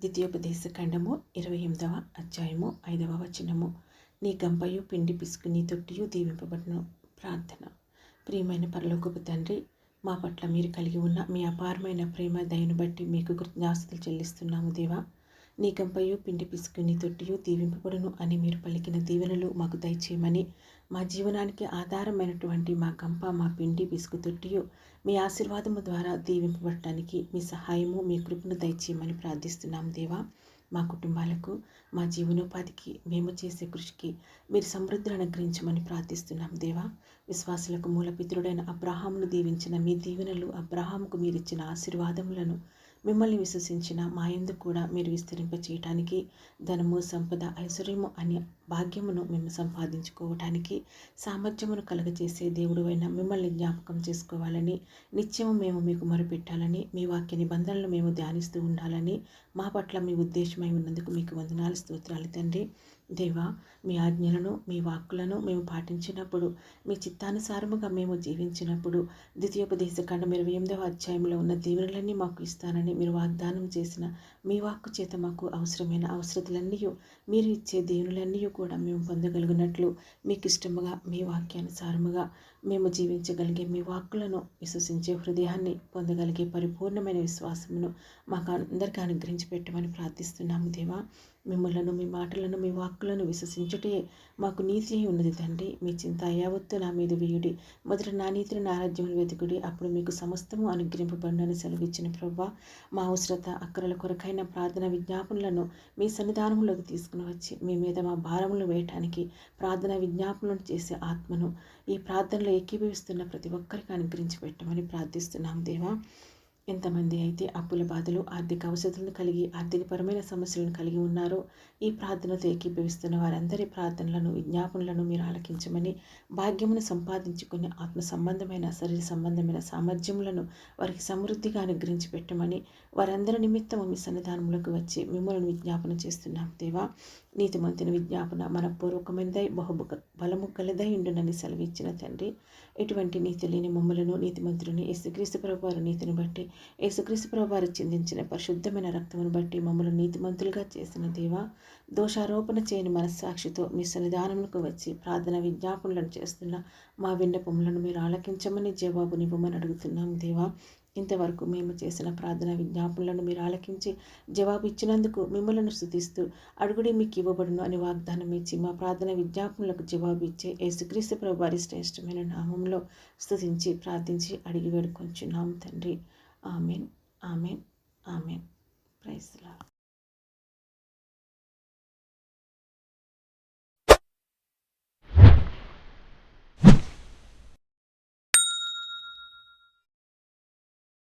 ద్వితీయోపదేశ ఖండము ఇరవై ఎనిమిదవ అధ్యాయము ఐదవ వచనము. నీ గంపయు పిండి పిసుకు నీ తొట్టియు దీవింపబడును. ప్రార్థన. ప్రియమైన పరలోకపు తండ్రి మా పట్ల మీరు కలిగి ఉన్న మీ అపారమైన ప్రేమ దయను బట్టి మీకు కృతజ్ఞాస్తులు చెల్లిస్తున్నాము దేవా. నీ గంపయు పిండి పిసుకు నీ తొట్టియు దీవింపబడును అని మీరు పలికిన దీవెనలు మాకు దయచేయమని. మా జీవనానికి ఆధారమైనటువంటి మా కంప మా పిండి పిసుకు తొట్టియు మీ ఆశీర్వాదము ద్వారా దీవింపబడటానికి మీ సహాయము మీ కృపను దయచేయమని ప్రార్థిస్తున్నాం దేవా. మా కుటుంబాలకు మా జీవనోపాధికి మేము చేసే కృషికి మీరు సమృద్ధులు అనుగ్రహించమని ప్రార్థిస్తున్నాం దేవా. విశ్వాసులకు మూలపిత్రుడైన అబ్రహామును దీవించిన మీ దీవెనలు అబ్రహాముకు మీరిచ్చిన ఆశీర్వాదములను మిమ్మల్ని విశ్వసించిన మా ఎందు కూడా మీరు విస్తరింప చేయటానికి ధనము సంపద ఐశ్వర్యము అనే భాగ్యమును మేము సంపాదించుకోవటానికి సామర్థ్యమును కలగజేసే దేవుడు అయిన మిమ్మల్ని జ్ఞాపకం చేసుకోవాలని నిత్యము మేము మీకు మొరపెట్టాలని మీ వాక్య నిబంధనలు మేము ధ్యానిస్తూ ఉండాలని మా పట్ల మీ ఉద్దేశమై ఉన్నందుకు మీకు వందనాలు స్తోత్రాలు తండ్రి. దేవా మీ ఆజ్ఞలను మీ వాక్కులను మేము పాటించినప్పుడు మీ చిత్తానుసారముగా మేము జీవించినప్పుడు ద్వితీయోపదేశ ఖండం ఇరవై ఎనిమిదవ అధ్యాయంలో ఉన్న దీవెనలన్నీ మాకు ఇస్తానని మీరు వాగ్దానం చేసిన మీ వాక్కు చేత మాకు అవసరమైన అవసరతలన్నీ మీరు ఇచ్చే దేవునులన్నీ కూడా మేము పొందగలిగినట్లు మీకు ఇష్టముగా మీ వాక్యానుసారముగా మేము జీవించగలిగే మీ వాక్కులను విశ్వసించే హృదయాన్ని పొందగలిగే పరిపూర్ణమైన విశ్వాసమును మాకు అందరికీ అనుగ్రహించి పెట్టమని ప్రార్థిస్తున్నాము దేవా. మిమ్మలను మీ మాటలను మీ వాక్కులను విశ్వసించుటే మాకు నీతి ఉన్నది తండ్రి. మీ చింత యావత్తు నా మీద వేయుడి. మొదట నా నీతిని నారాజ్యములు వెతుకుడి. అప్పుడు మీకు సమస్తము అనుగ్రహింపబడినని సెలవిచ్చిన ప్రభా మా అవసరత అక్కరల కొరకైన ప్రార్థన విజ్ఞాపనలను మీ సన్నిధానంలోకి తీసుకుని వచ్చి మీ మీద మా భారములు వేయటానికి ప్రార్థన విజ్ఞాపనలను చేసే ఆత్మను ఈ ప్రార్థనలో ఏకీభవిస్తున్న ప్రతి ఒక్కరికి అనుగ్రహించి పెట్టమని ప్రార్థిస్తున్నాం దేవా. ఎంతమంది అయితే అప్పుల బాధలు ఆర్థిక అవసరాలను కలిగి ఆర్థికపరమైన సమస్యలను కలిగి ఉన్నారో ఈ ప్రార్థనతో ఏకీభవిస్తున్న వారందరి ప్రార్థనలను విజ్ఞాపనలను మీరు ఆలకించమని భాగ్యమును సంపాదించుకుని ఆత్మ సంబంధమైన శరీర సంబంధమైన సామర్థ్యములను వారికి సమృద్ధిగా అనుగ్రహించి పెట్టమని వారందరి నిమిత్తము మీ సన్నిధానంలోకి వచ్చి మిమ్మల్ని విజ్ఞాపన చేస్తున్నాం. దేవా నీతిమంతుని విజ్ఞాపన మనపూర్వకమైనదై బహు బలము కలదై ఉండునని సెలవిచ్చిన తండ్రి ఎటువంటి నీతి లేని మమ్మలను నీతిమంతుని యేసుక్రీస్తు ప్రభువారి నీతిని బట్టి యేసుక్రీస్తు ప్రభువారు చిందించిన పరిశుద్ధమైన రక్తమును బట్టి మమ్మల్ని నీతిమంతులుగా చేసిన దేవ దోషారోపణ చేయని మనస్సాక్షితో మీ సన్నిధానములకు వచ్చి ప్రార్థన విజ్ఞాపనలను చేస్తున్న మా విన్నపములను మీరు ఆలకించమని జవాబునివ్వమని అడుగుతున్నాం దేవా. ఇంతవరకు మేము చేసిన ప్రార్థన విజ్ఞాపనలను మీరు ఆలకించి జవాబు ఇచ్చినందుకు మిమ్మలను స్థుతిస్తూ అడుగుడి మీకు ఇవ్వబడును అని వాగ్దానం ఇచ్చి మా ప్రార్థన విజ్ఞాపనలకు జవాబు ఇచ్చే యేసుక్రీస్తు ప్రభు వారి శ్రేష్టమైన నామంలో స్థుతించి ప్రార్థించి అడిగి వేడుకొంచున్నాం తండ్రి. Amin, amin, amin. Praise the